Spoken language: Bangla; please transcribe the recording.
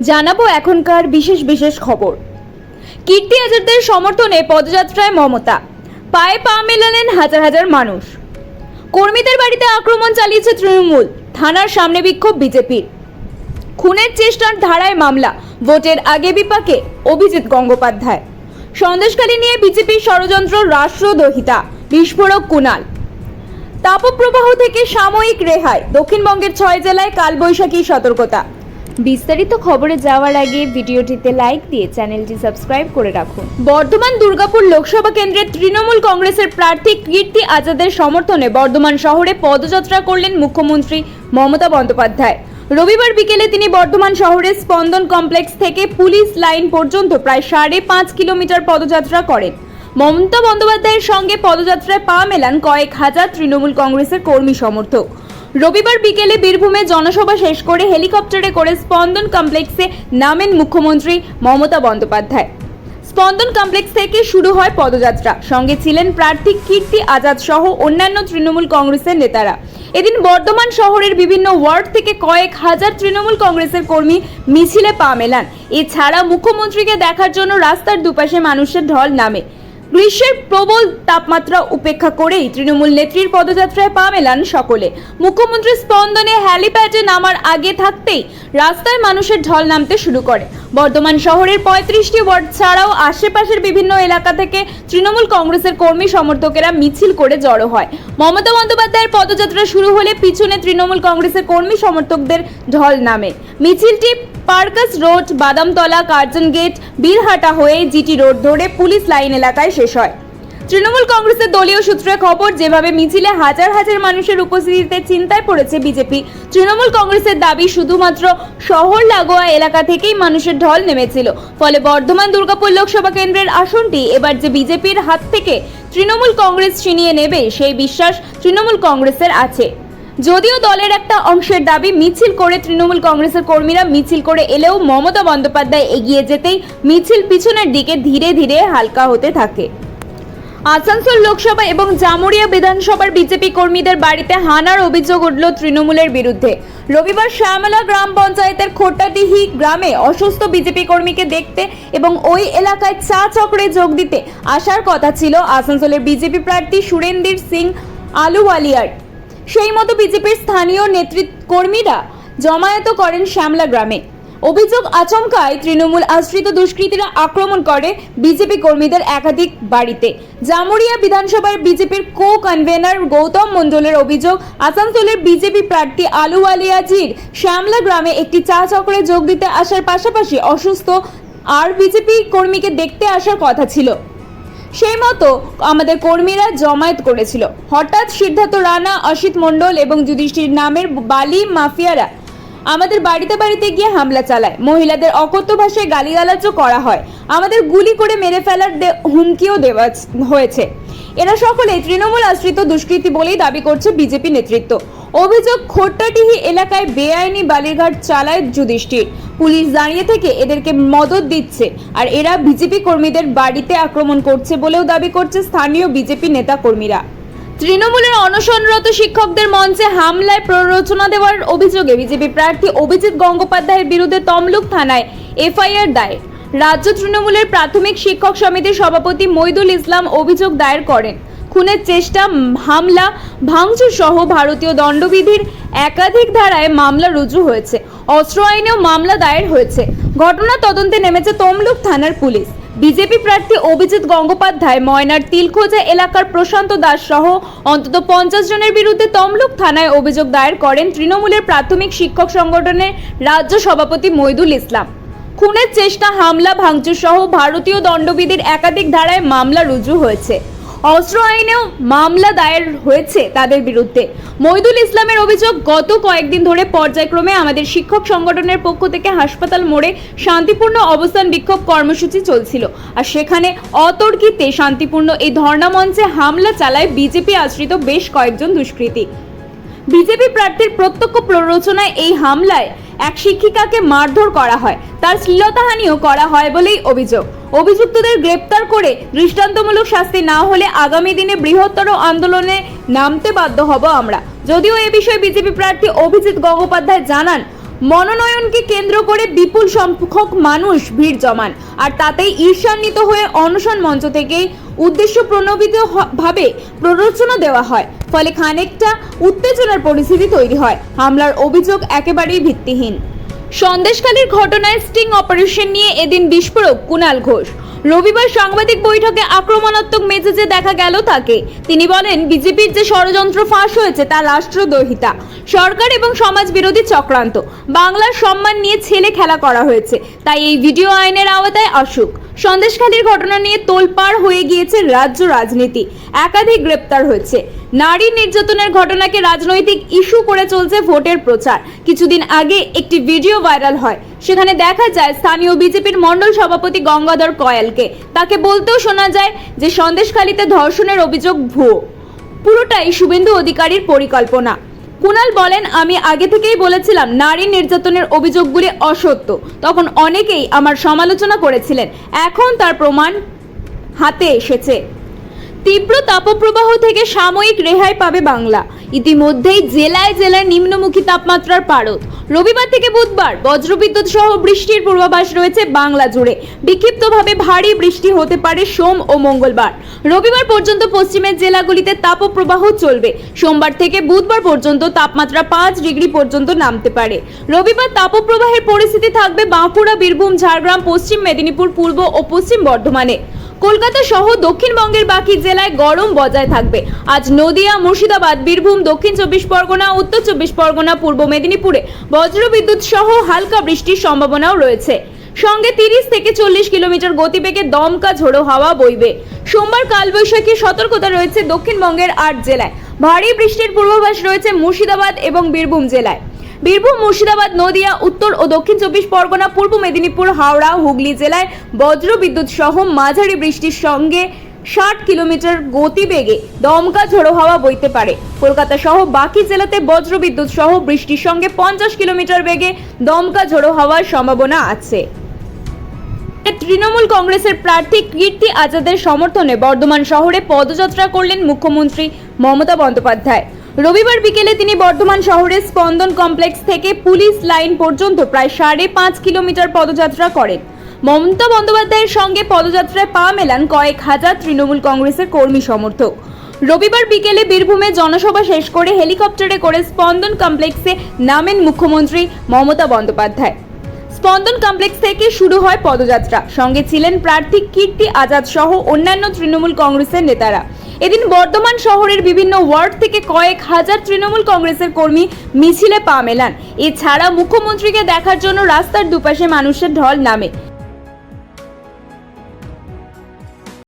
জানাব এখনকার বিশেষ বিশেষ খবর। কীর্তি আজারদের সমর্থনে পদযাত্রায় মমতা। পায়ে পা মেলালেন হাজার হাজার মানুষ। কর্মীদের বাড়িতে আক্রমণ চালিয়েছে তৃণমূল। থানার সামনে বিক্ষোভ বিজেপির। খুনের চেষ্টার ধারায় মামলা। ভোটের আগে বিপাকে অভিজিৎ গঙ্গোপাধ্যায়। সন্দেশখালী নিয়ে বিজেপির ষড়যন্ত্র রাষ্ট্রদ্রোহিতা। বিস্ফোরক কুণাল। তাপপ্রবাহ থেকে সাময়িক রেহাই। দক্ষিণবঙ্গের ছয় জেলায় কালবৈশাখী সতর্কতা। বিস্তারিত খবরে যাওয়ার আগে ভিডিওটিতে লাইক দিয়ে চ্যানেলটি সাবস্ক্রাইব করে রাখুন। বর্ধমান দুর্গাপুর লোকসভা কেন্দ্রের তৃণমূল কংগ্রেসের প্রার্থী কীর্তি আজাদের সমর্থনে বর্ধমান শহরে পদযাত্রা করলেন মুখ্যমন্ত্রী মমতা বন্দ্যোপাধ্যায়। রবিবার বিকেলে তিনি বর্ধমান শহরের স্পন্দন কমপ্লেক্স থেকে পুলিশ লাইন পর্যন্ত প্রায় সাড়ে পাঁচ কিলোমিটার পদযাত্রা করেন। মমতা বন্দ্যোপাধ্যায়ের সঙ্গে পদযাত্রায় পা মেলান কয়েক হাজার তৃণমূল কংগ্রেসের কর্মী সমর্থক। রবিবার বিকেলে বীরভূমে জনসভা শেষ করে হেলিকপ্টারে করে স্পন্দন কমপ্লেক্সে নামেন মুখ্যমন্ত্রী মমতা বন্দ্যোপাধ্যায়। স্পন্দন কমপ্লেক্স থেকে শুরু হয় পদযাত্রা। সঙ্গে ছিলেন প্রার্থী কীর্তি আজাদ সহ অন্যান্য তৃণমূল কংগ্রেসের নেতারা। এদিন বর্ধমান শহরের বিভিন্ন ওয়ার্ড থেকে কয়েক হাজার তৃণমূল কংগ্রেসের কর্মী মিছিলে পা মেলান। এছাড়া মুখ্যমন্ত্রীকে দেখার জন্য রাস্তার দুপাশে মানুষের ঢল নামে। গ্রীষ্মের প্রবল তাপমাত্রা উপেক্ষা করেই তৃণমূল নেত্রীর পদযাত্রায় পা মেলান সকলে। মুখ্যমন্ত্রী স্পন্দনে হ্যালিপ্যাডে নামার আগে থাকতেই রাস্তায় মানুষের ঢল নামতে শুরু করে। বর্ধমান শহরের পঁয়ত্রিশটি ওয়ার্ড ছাড়াও আশেপাশের বিভিন্ন এলাকা থেকে তৃণমূল কংগ্রেসের কর্মী সমর্থকেরা মিছিল করে জড়ো হয়। মমতা বন্দ্যোপাধ্যায়ের পদযাত্রা শুরু হলে পিছনে তৃণমূল কংগ্রেসের কর্মী সমর্থকদের ঢল নামে। মিছিলটি Parkas road, Badamtala, Curzon gate, Birhata হয়ে জিটি রোড ধরে পুলিশ লাইন এলাকায় শেষ হয়। তৃণমূল কংগ্রেসের দলীয় সূত্রে খবর, যেভাবে মিছিলে হাজার হাজার মানুষের উপস্থিতিতে চিন্তায় পড়েছে বিজেপি, তৃণমূল কংগ্রেসের দাবি শুধুমাত্র শহর লাগোয়া এলাকা থেকেই মানুষের ঢল নেমেছিল। ফলে বর্ধমান দুর্গাপুর লোকসভা কেন্দ্রের আসনটি এবার যে বিজেপির হাত থেকে তৃণমূল কংগ্রেস ছিনিয়ে নেবে, সেই বিশ্বাস তৃণমূল কংগ্রেসের আছে। যদিও দলের একটা অংশের দাবি, মিছিল করে তৃণমূল কংগ্রেসের কর্মীরা মিছিল করে এলেও মমতা বন্দ্যোপাধ্যায় এগিয়ে যেতেই মিছিল পিছনের দিকে ধীরে ধীরে হালকা হতে থাকে। আসানসোল লোকসভা এবং জামুরিয়া বিধানসভার বিজেপি কর্মীদের বাড়িতে হানার অভিযোগ উঠল তৃণমূলের বিরুদ্ধে। রবিবার শ্যামলা গ্রাম পঞ্চায়েতের খোট্টাডিহি গ্রামে অসুস্থ বিজেপি কর্মীকে দেখতে এবং ওই এলাকায় চা চক্রে যোগ দিতে আসার কথা ছিল আসানসোলের বিজেপি প্রার্থী সুরেন্দ্র সিং আলুওয়ালিয়ার। সেই মতো বিজেপির স্থানীয় নেতৃত্ব কর্মীরা জমায়েত করেন শ্যামলা গ্রামে। অভিযোগ আচমকায় তৃণমূল আশ্রিত দুষ্কৃতীরা আক্রমণ করে বিজেপি কর্মীদের একাধিক বাড়িতে। জামুরিয়া বিধানসভার বিজেপির কো কনভেনার গৌতম মণ্ডলের অভিযোগ, আসানসোলের বিজেপি প্রার্থী আলু আলুওয়ালিয়াজির শ্যামলা গ্রামে একটি চা চক্রে যোগ দিতে আসার পাশাপাশি অসুস্থ আর বিজেপি কর্মীকে দেখতে আসার কথা ছিল। সেই মতো আমাদের কর্মীরা জমায়েত করেছিল। হঠাৎ সিদ্ধার্থ রানা, অসিত মণ্ডল এবং যুধিষ্ঠির নামের বালি মাফিয়ারা আমাদের বাড়িতে বাড়িতে গিয়ে হামলা চালায়। মহিলাদের অকথ্য ভাষায় গালিগালাজও করা হয়। আমাদের গুলি করে মেরে ফেলার হুমকিও দেওয়া হয়েছে। এরা সকলে তৃণমূল আশ্রিত দুষ্কৃতী বলেই দাবি করছে বিজেপি নেতৃত্ব। অভিযোগ খোট্টাডিহি এলাকায় বেআইনি বালিরঘাট চালায় যুধিষ্ঠির। পুলিশ দাঁড়িয়ে থেকে এদেরকে মদত দিচ্ছে আর এরা বিজেপি কর্মীদের বাড়িতে আক্রমণ করছে বলেও দাবি করছে স্থানীয় বিজেপি নেতা কর্মীরা তৃণমূলের অনশনরত শিক্ষকদের মঞ্চে হামলায় প্ররোচনা দেওয়ার অভিযোগে বিজেপি প্রার্থী অভিজিৎ গঙ্গোপাধ্যায়ের বিরুদ্ধে তমলুক থানায় এফআইআর দায়ের। রাজ্য তৃণমূলের প্রাথমিক শিক্ষক সমিতির সভাপতি মইদুল ইসলাম অভিযোগ দায়ের করেন। খুনের চেষ্টা, হামলা, ভাঙচুর সহ ভারতীয় দণ্ডবিধির একাধিক ধারায় মামলা রুজু হয়েছে। অস্ত্র আইনেও মামলা দায়ের হয়েছে। ঘটনা তদন্তে নেমেছে তমলুক থানার পুলিশ। বিজেপি প্রার্থী অভিজিৎ গঙ্গোপাধ্যায়, ময়নার তিলখোজা এলাকার প্রশান্ত দাস সহ অন্তত পঞ্চাশ জনের বিরুদ্ধে তমলুক থানায় অভিযোগ দায়ের করেন তৃণমূলের প্রাথমিক শিক্ষক সংগঠনের রাজ্য সভাপতি মইদুল ইসলাম। খুনের চেষ্টা, হামলা ভাঙচুর সহ ভারতীয় দণ্ডবিধির একাধিক ধারায় মামলা রুজু হয়েছে। অস্ত্র আইনেও মামলা দায়ের হয়েছে তাদের বিরুদ্ধে। মইদুল ইসলামের অভিযোগ, গত কয়েকদিন ধরে পর্যায়ক্রমে আমাদের শিক্ষক সংগঠনের পক্ষ থেকে হাসপাতাল মোড়ে শান্তিপূর্ণ অবস্থান বিক্ষোভ কর্মসূচি চলছিল। আর সেখানে অতর্কিতে শান্তিপূর্ণ এই ধর্ণা মঞ্চে হামলা চালায় বিজেপি আশ্রিত বেশ কয়েকজন দুষ্কৃতী। বিজেপি প্রার্থীর প্রত্যক্ষ প্ররোচনায় এই হামলায় এক শিক্ষিকাকে মারধর করা হয়। তার শ্লীলতাহানিও করা হয় বলেই অভিযোগ। অভিযুক্তদের গ্রেপ্তার করে দৃষ্টান্তমূলক শাস্তি না হলে আগামী দিনে বৃহত্তর আন্দোলনে নামতে বাধ্য হব আমরা। যদিও এ বিষয়ে বিজেপি প্রার্থী অভিজিৎ গঙ্গোপাধ্যায় জানান মনোনয়নকে কেন্দ্র করে বিপুল সংখ্যক মানুষ ভিড় জমান, আর তাতেই ঈর্ষান্বিত হয়ে অনশন মঞ্চ থেকে উদ্দেশ্য প্রণোদিত ভাবে প্ররোচনা দেওয়া হয়। ফলে খানিকটা উত্তেজনার পরিস্থিতি তৈরি হয়। হামলার অভিযোগ একেবারেই ভিত্তিহীন। সন্দেশকালীর ঘটনায় স্টিং অপারেশন নিয়ে এদিন বিস্ফোরক কুণাল ঘোষ। রবিবার সাংবাদিক বৈঠকে আক্রমণাত্মক মেজাজে দেখা গেল তাকে। তিনি বলেন, বিজেপির যে ষড়যন্ত্র ফাঁস হয়েছে তা রাষ্ট্রদ্রোহিতা। সরকার এবং সমাজ বিরোধী চক্রান্ত। বাংলার সম্মান নিয়ে ছেলে খেলা করা হয়েছে। তাই এই ভিডিও আইনের আওতায় আসুক। সন্দেশখালীর ঘটনা নিয়ে তোলপাড় হয়ে গিয়েছে রাজ্য রাজনীতি। একাধিক গ্রেপ্তার হয়েছে। নারী নির্যাতনের ঘটনাকে রাজনৈতিক ইস্যু করে চলছে ভোটের প্রচার। কিছুদিন আগে একটি ভিডিও ভাইরাল হয়। সেখানে দেখা যায় স্থানীয় বিজেপির মণ্ডল সভাপতি গঙ্গাধর কয়ালকে। তাকে বলতেও শোনা যায় যে সন্দেশখালীতে ধর্ষণের অভিযোগ ভুয়ো। পুরোটাই শুভেন্দু অধিকারীর পরিকল্পনা। কুনাল বলেন, আমি আগে থেকেই বলেছিলাম, নারী নির্যাতনের অভিযোগগুলি অসত্য। তখন অনেকেই আমার সমালোচনা করেছিলেন। এখন তার প্রমাণ হাতে এসেছে। তীব্র তাপপ্রবাহ থেকে সাময়িক রেহাই পাবে বাংলা। ইতিমধ্যেই জেলায় জেলায় নিম্নমুখী তাপমাত্রার পারদ। রবিবার থেকে বুধবার বজ্রবিদ্যুৎ সহ বৃষ্টির পূর্বাভাস রয়েছে বাংলা জুড়ে। বিক্ষিপ্তভাবে ভারী বৃষ্টি হতে পারে সোম ও মঙ্গলবার। রবিবার পর্যন্ত পশ্চিমের জেলাগুলিতে তাপপ্রবাহ চলবে। সোমবার থেকে বুধবার পর্যন্ত তাপমাত্রা পাঁচ ডিগ্রি পর্যন্ত নামতে পারে। রবিবার তাপপ্রবাহের পরিস্থিতি থাকবে বাঁকুড়া, বীরভূম, ঝাড়গ্রাম, পশ্চিম মেদিনীপুর, পূর্ব ও পশ্চিম বর্ধমানে। কলকাতা সহ দক্ষিণবঙ্গের বাকি জেলায় গরম বজায় থাকবে। আজ নদিয়া, মুর্শিদাবাদ, বীরভূম, দক্ষিণ চব্বিশ পরগনা, উত্তর চব্বিশ পরগনা, পূর্ব মেদিনীপুরে বজ্রবিদ্যুৎ সহ হালকা বৃষ্টির সম্ভাবনাও রয়েছে। সঙ্গে তিরিশ থেকে চল্লিশ কিলোমিটার গতিবেগে দমকা ঝোড়ো হাওয়া বইবে। সোমবার কালবৈশাখী সতর্কতা রয়েছে দক্ষিণবঙ্গের আট জেলায়। ভারী বৃষ্টির পূর্বাভাস রয়েছে মুর্শিদাবাদ এবং বীরভূম জেলায়। বীরভূম, মুর্শিদাবাদ, নদিয়া, উত্তর ও দক্ষিণ চব্বিশ পরগনা, পূর্ব মেদিনীপুর, হাওড়া, হুগলি জেলায় বজ্র বিদ্যুৎ সহ মাঝারি বৃষ্টির সঙ্গে ষাট কিলোমিটার গতিবেগে দমকা ঝোড়ো হাওয়া বইতে পারে। কলকাতা সহ বাকি জেলাতে বজ্র বিদ্যুৎ সহ বৃষ্টির সঙ্গে পঞ্চাশ কিলোমিটার বেগে দমকা ঝোড়ো হওয়ার সম্ভাবনা আছে। তৃণমূল কংগ্রেসের প্রার্থী কীর্তি আজাদের সমর্থনে বর্ধমান শহরে পদযাত্রা করলেন মুখ্যমন্ত্রী মমতা বন্দ্যোপাধ্যায়। রবিবার বিকেলে তিনি বর্ধমান শহরের স্পন্দন কমপ্লেক্স থেকে পুলিশ লাইন পর্যন্ত প্রায় সাড়ে পাঁচ কিলোমিটার পদযাত্রা করেন। মমতা বন্দ্যোপাধ্যায়ের সঙ্গে পদযাত্রায় পা মেলান কয়েক হাজার তৃণমূল কংগ্রেসের কর্মী সমর্থক। রবিবার বিকেলে বীরভূমে জনসভা শেষ করে হেলিকপ্টারে করে স্পন্দন কমপ্লেক্সে নামেন মুখ্যমন্ত্রী মমতা বন্দ্যোপাধ্যায়। স্পন্দন কমপ্লেক্স থেকে শুরু হয় পদযাত্রা। সঙ্গে ছিলেন প্রার্থী কীর্তি আজাদ সহ অন্যান্য তৃণমূল কংগ্রেসের নেতারা। এদিন বর্ধমান শহরের বিভিন্ন ওয়ার্ড থেকে কয়েক হাজার তৃণমূল কংগ্রেসের কর্মী মিছিলে পা মেলান। এছাড়া মুখ্যমন্ত্রীকে দেখার জন্য রাস্তার দুপাশে মানুষের ঢল নামে।